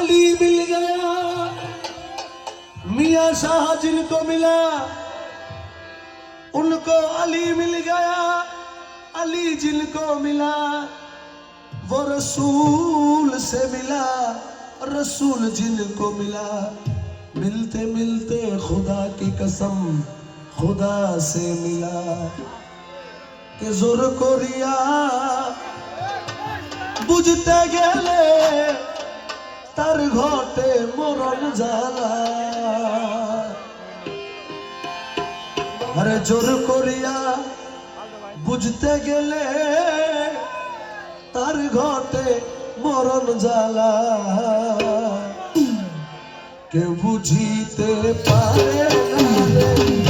अली मिल गया। मिया शाह जिनको मिला, उनको अली मिल गया। अली जिनको मिला, वो रसूल से मिला। रसूल जिनको मिला, मिलते मिलते खुदा की कसम खुदा से मिला। के ज़ोर को रिया, बुझते गले তার ঘটে মরণ জ্বালা। আরে জোর করিয়া বুঝতে গেলে তার ঘটে মরণ জালা কে বুঝিতে পারে না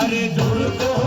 अरे दूर को